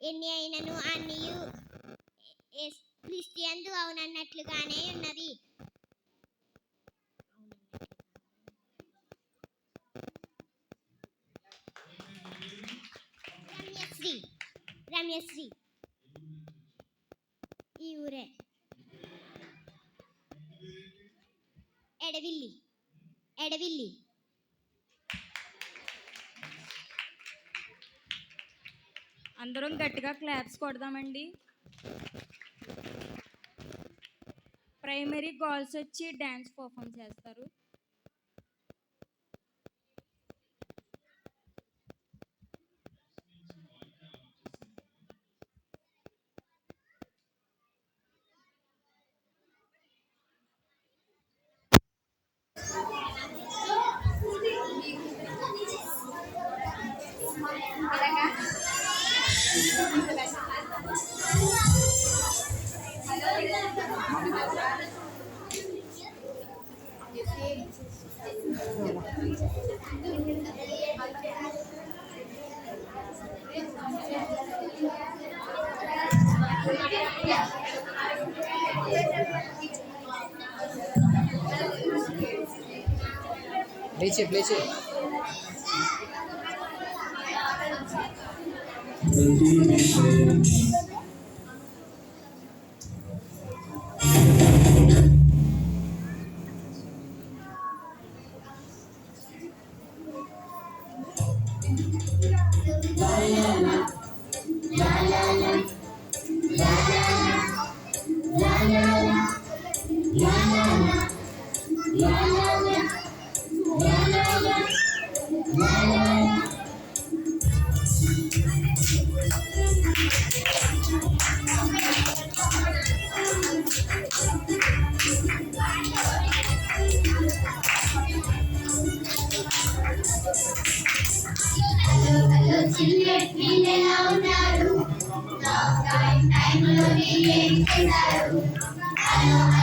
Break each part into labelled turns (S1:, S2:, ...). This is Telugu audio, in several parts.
S1: ఎన్ని అయినను అన్నియు? క్రిస్టియందు అవునన్నట్లుగానే ఉన్నది. రమ్యశ్రీ రమ్యశ్రీ. ఈ ఊరే. ఎడవిల్లి ఎడవిల్లి.
S2: అందరం గట్టిగా క్లాప్స్ కొడదామండి. ప్రైమరీ గర్ల్స్ వచ్చి డ్యాన్స్ పర్ఫామ్ చేస్తారు.
S3: Bleche, bleche. Bleche, bleche. 爱。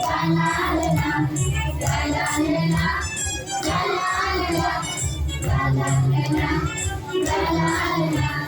S3: la la la la la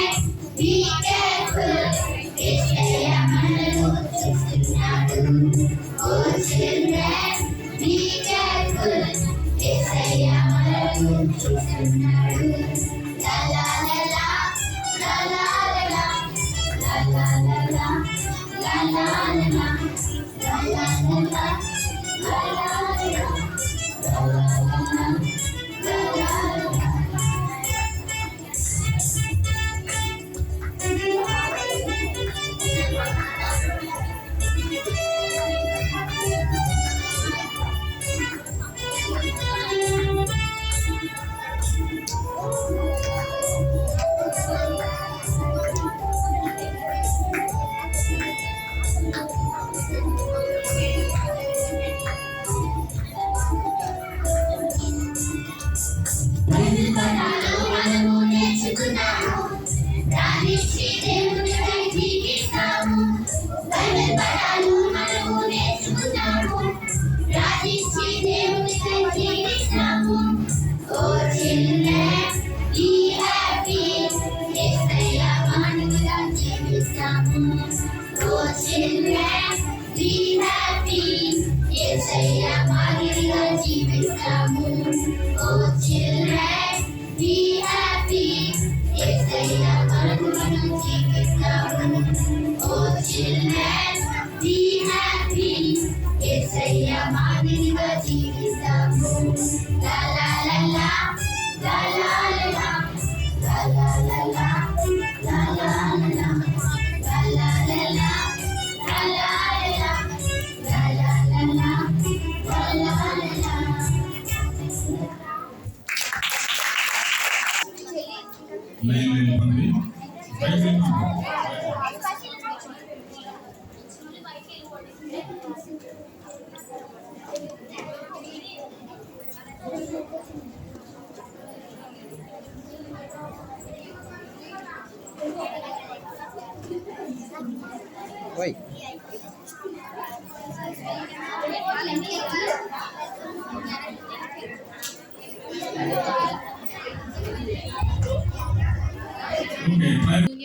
S2: Rajesh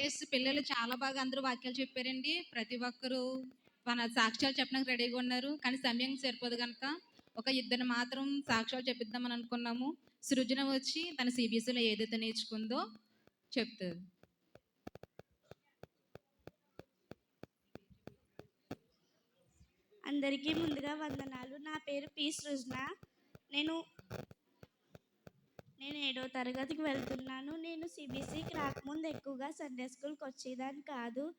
S4: try- పిల్లలు చాలా బాగా అందరూ వాక్యాలు చెప్పారండి. ప్రతి ఒక్కరూ మన సాక్ష్యాలు చెప్పడానికి రెడీగా ఉన్నారు. కానీ సమయం సరిపోదు కనుక ఒక ఇద్దరు మాత్రం సాక్ష్యాలు చెప్పిద్దామని అనుకున్నాము. సృజన వచ్చి తన సిబిఎస్ఈలో ఏదైతే నేర్చుకుందో చెప్తుంది
S5: అందరికీ ముందుగా వందనాలు. నా పేరు పి సృజన. నేను నేను ఏడో తరగతికి వెళ్తున్నాను. నేను సిబిసికి రాకముందు ఎక్కువగా సండే స్కూల్కి వచ్చేదాన్ని కాదు.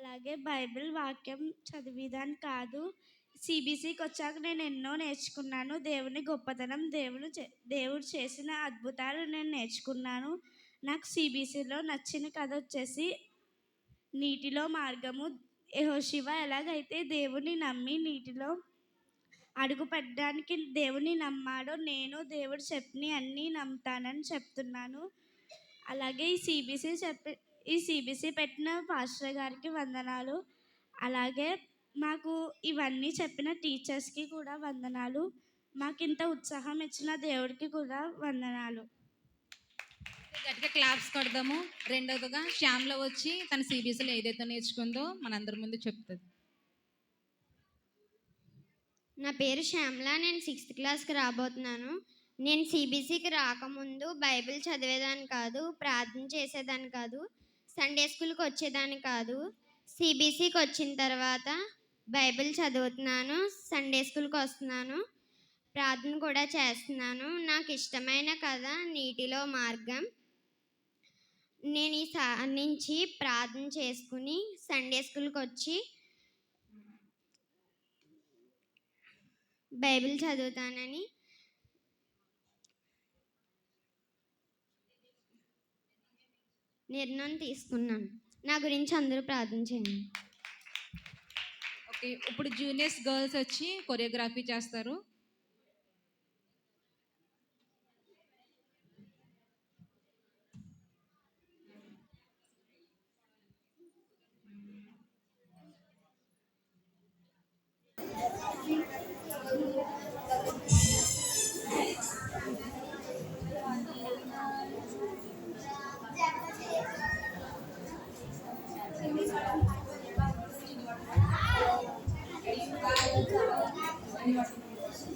S5: అలాగే బైబిల్ వాక్యం చదివేదాన్ని కాదు. సిబిసికి వచ్చాక నేను ఎన్నో నేర్చుకున్నాను. దేవుని గొప్పతనం దేవుడు చే- దేవుడు చేసిన అద్భుతాలు నేను నేర్చుకున్నాను. నాకు సిబిసిలో నచ్చిన కథ వచ్చేసి నీటిలో మార్గము. యహోశివ ఎలాగైతే దేవుని నమ్మి నీటిలో అడుగు పెట్టడానికి దేవుని నమ్మాడో నేను దేవుడు చెప్పిన అన్నీ నమ్ముతానని చెప్తున్నాను. అలాగే ఈ సిబిసి చెప్పి ఈ సిబిసి పెట్టిన పాస్టర్ గారికి వందనాలు. అలాగే మాకు ఇవన్నీ చెప్పిన టీచర్స్కి కూడా వందనాలు. మాకు ఇంత ఉత్సాహం ఇచ్చిన దేవుడికి కూడా వందనాలు.
S4: గట్టిగా క్లాప్స్ కొడదాము. రెండవదిగా శ్యామ్లో వచ్చి తన సిబిఎస్లో ఏదైతే నేర్చుకుందో మనందరి ముందు చెప్తుంది.
S1: నా పేరు శ్యామల. నేను సిక్స్త్ క్లాస్కి రాబోతున్నాను. నేను సిబిసికి రాకముందు బైబిల్ చదివేదాన్ని కాదు ప్రార్థన చేసేదాన్ని కాదు సండే స్కూల్కి వచ్చేదాన్ని కాదు సిబిసికి వచ్చిన తర్వాత బైబిల్ చదువుతున్నాను సండే స్కూల్కి వస్తున్నాను ప్రార్థన కూడా చేస్తున్నాను. నాకు ఇష్టమైన కథ నీటిలో మార్గం. నేను ఈ సా నుంచి ప్రార్థన చేసుకుని సండే స్కూల్కి వచ్చి బైబిల్ చదువుతానని. నిర్ణయం తీసుకున్నాను. నా గురించి అందరూ ప్రార్థించండి
S4: ఓకే ఇప్పుడు జూనియర్స్ గర్ల్స్ వచ్చి కొరియోగ్రఫీ చేస్తారు.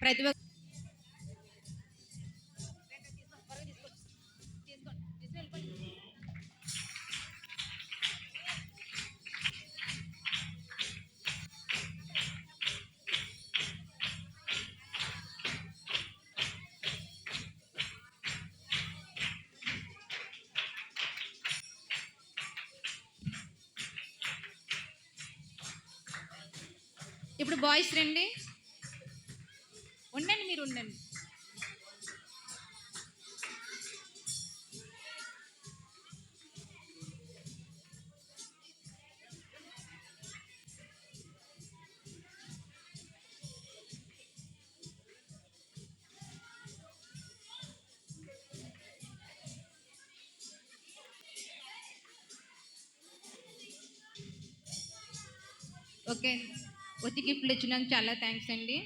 S4: ప్రతి ఒక్క ఇప్పుడు బాయ్స్ రెండు ఓకే. వచ్చి గిఫ్ట్లు ఇచ్చినందుకు చాలా థ్యాంక్స్ అండి.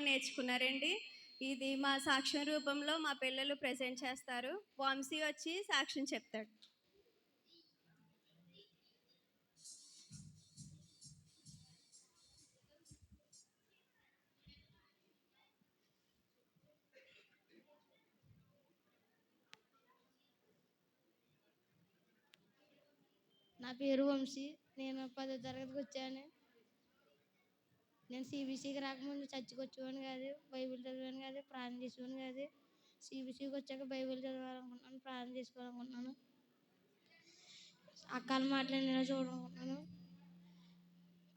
S6: నేర్చుకున్నారండి. ఇది మా సాక్ష్యం రూపంలో మా పిల్లలు ప్రజెంట్ చేస్తారు. వంశీ వచ్చి సాక్ష్యం చెప్తాడు.
S7: పేరు వంశీ. నేను పదో తరగతికి వచ్చాను. నేను సిబిసికి రాకముందు చర్చికి వచ్చేవాడిని కాదు బైబిల్ చదివాను కాదు ప్రాణం చేసేవాడిని కాదు. సిబిసికి వచ్చాక బైబిల్ చదవాలనుకుంటున్నాను ప్రాణం చేసుకోవాలనుకుంటున్నాను అక్కల మాటలు వినేలా చూడాలనుకుంటున్నాను.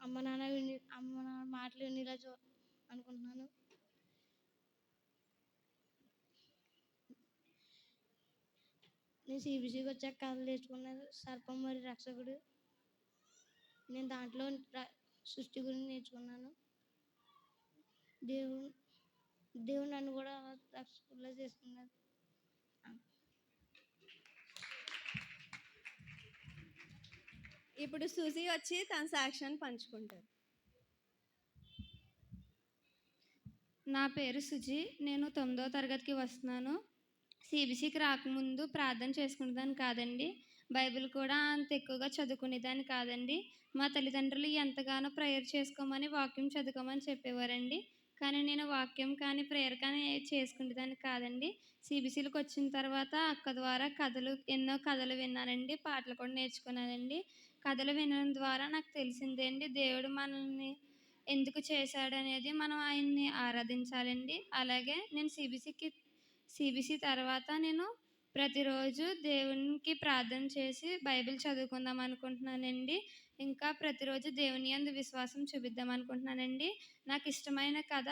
S7: అమ్మ నాన్న విని అమ్మ నాన్న మాటలు వినేలా చూ అనుకుంటున్నాను. నేను సిబిసికి వచ్చాక కథలు నేర్చుకున్నాను సర్పం మరియు రక్షకుడు. నేను దాంట్లో సృష్టి గురించి నేర్చుకున్నాను. దేవుడు దేవుడు నన్ను కూడా రక్షకుడిలా చేసుకున్నాడు.
S6: ఇప్పుడు సుజీ వచ్చి తన సాక్ష్యాన్ని పంచుకుంటారు
S8: నా పేరు సుజి. నేను తొమ్మిదో తరగతికి వస్తున్నాను. సిబిసికి రాకముందు ప్రార్థన చేసుకునేదాన్ని కాదండి. బైబిల్ కూడా అంత ఎక్కువగా చదువుకునేదాన్ని కాదండి. మా తల్లిదండ్రులు ఎంతగానో ప్రేయర్ చేసుకోమని వాక్యం చదువుకోమని చెప్పేవారండి. కానీ నేను వాక్యం కానీ ప్రేయర్ కానీ చేసుకునేదాన్ని కాదండి. సిబిసిలకు వచ్చిన తర్వాత అక్క ద్వారా కథలు ఎన్నో కథలు విన్నానండి. పాటలు కూడా నేర్చుకున్నానండి. కథలు వినడం ద్వారా నాకు తెలిసిందేంటి దేవుడు మనల్ని ఎందుకు చేశాడు అనేది మనం ఆయన్ని ఆరాధించాలండి. అలాగే నేను సిబిసికి సిబిసి తర్వాత నేను ప్రతిరోజు దేవునికి ప్రార్థన చేసి బైబిల్ చదువుకుందాం అనుకుంటున్నానండి. ఇంకా ప్రతిరోజు దేవుని యందు విశ్వాసం చూపిద్దాం అనుకుంటున్నానండి. నాకు ఇష్టమైన కథ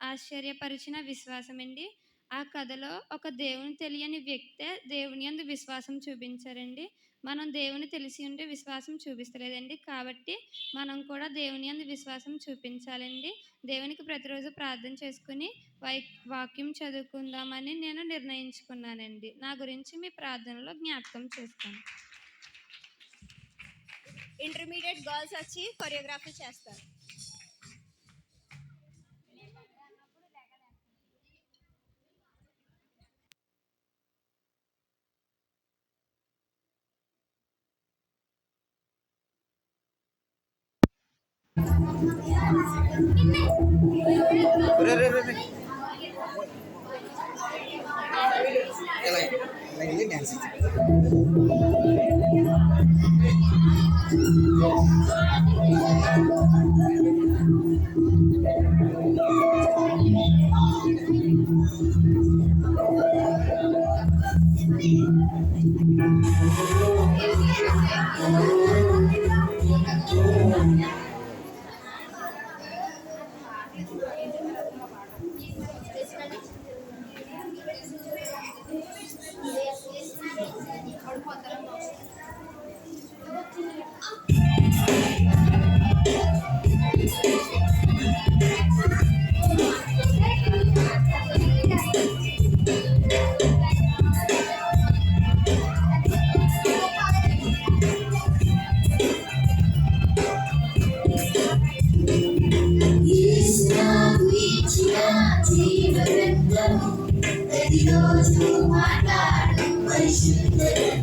S8: ఆశ్చర్యపరిచిన విశ్వాసం అండి ఆ కథలో ఒక దేవుని తెలియని వ్యక్తే దేవుని యందు విశ్వాసం చూపించారండి. మనం దేవుని తెలిసి ఉంటే విశ్వాసం చూపిస్తలేదండి. కాబట్టి మనం కూడా దేవుని అందు విశ్వాసం చూపించాలండి. దేవునికి ప్రతిరోజు ప్రార్థన చేసుకుని వై వాక్యం చదువుకుందామని నేను నిర్ణయించుకున్నానండి. నా గురించి మీ ప్రార్థనలో జ్ఞాపకం చేస్తాను.
S6: ఇంటర్మీడియట్ గర్ల్స్ వచ్చి కొరియోగ్రఫీ చేస్తారు.
S9: lagi dance. Dios, tu mataron, pues yo te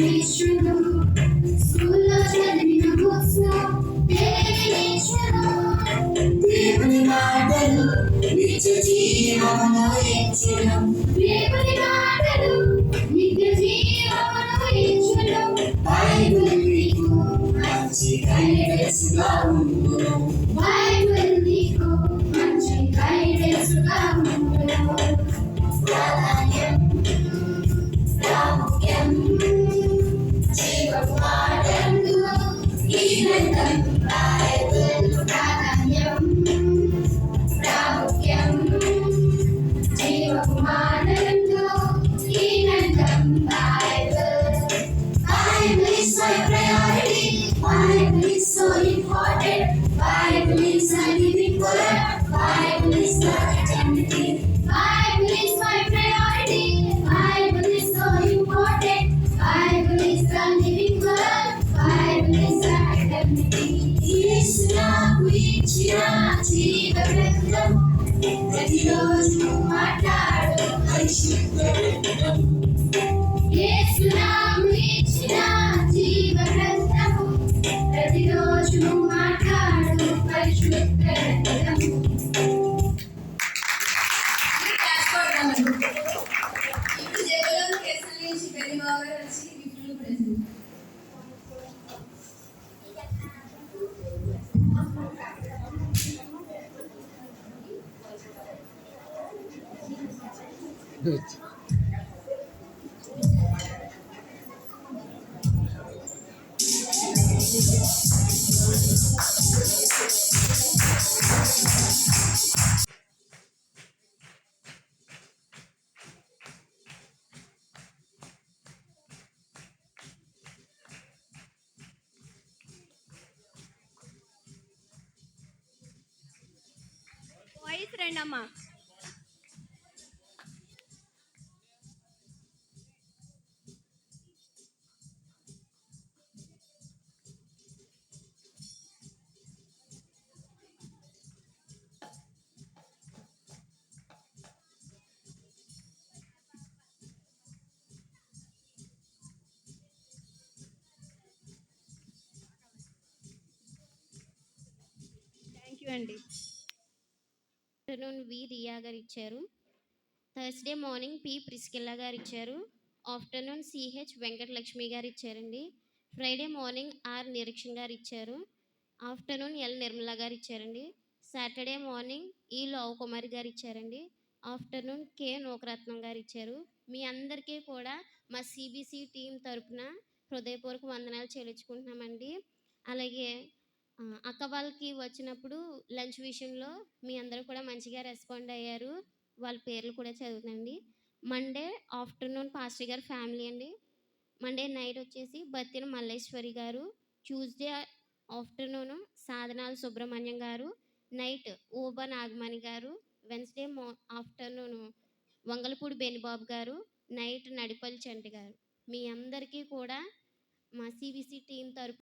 S9: నేర్చును స్కూల్లో చదివిన బుక్స్ను దేవుని నేర్చును దేవుని మాటలు నిత్య జీవమును ఇచ్చును Evet.
S1: అండి ఆఫ్టర్నూన్ వి రియా గారు ఇచ్చారు. థర్స్డే మార్నింగ్ పి ప్రిస్కిల్లా గారు ఇచ్చారు. ఆఫ్టర్నూన్ సిహెచ్ వెంకటలక్ష్మి గారు ఇచ్చారండి. ఫ్రైడే మార్నింగ్ ఆర్ నిరీక్షణ్ గారు ఇచ్చారు. ఆఫ్టర్నూన్ ఎల్ నిర్మల గారు ఇచ్చారండి. సాటర్డే మార్నింగ్ ఈ లవ్ కుమారి గారు ఇచ్చారండి. ఆఫ్టర్నూన్ కే నోకరత్నం గారు ఇచ్చారు. మీ అందరికీ కూడా మా సిబిసి టీం తరపున హృదయపూర్వక వందనాలు చెల్లించుకుంటున్నామండి. అలాగే అక్క వాళ్ళకి వచ్చినప్పుడు లంచ్ విషయంలో మీ అందరూ కూడా మంచిగా రెస్పాండ్ అయ్యారు. వాళ్ళ పేర్లు కూడా చదువుతండి. మండే ఆఫ్టర్నూన్ పాస్టర్ గారు ఫ్యామిలీ అండి. మండే నైట్ వచ్చేసి బత్తిన మల్లేశ్వరి గారు. ట్యూస్డే ఆఫ్టర్నూన్ సాధనాల సుబ్రహ్మణ్యం గారు. నైట్ ఓబా నాగమణి గారు. వెన్స్డే మా ఆఫ్టర్నూన్ వంగలపూడి బేనిబాబు గారు. నైట్ నడిపల్లి చంటి గారు. మీ అందరికీ కూడా మా సిబిసి టీం తరపు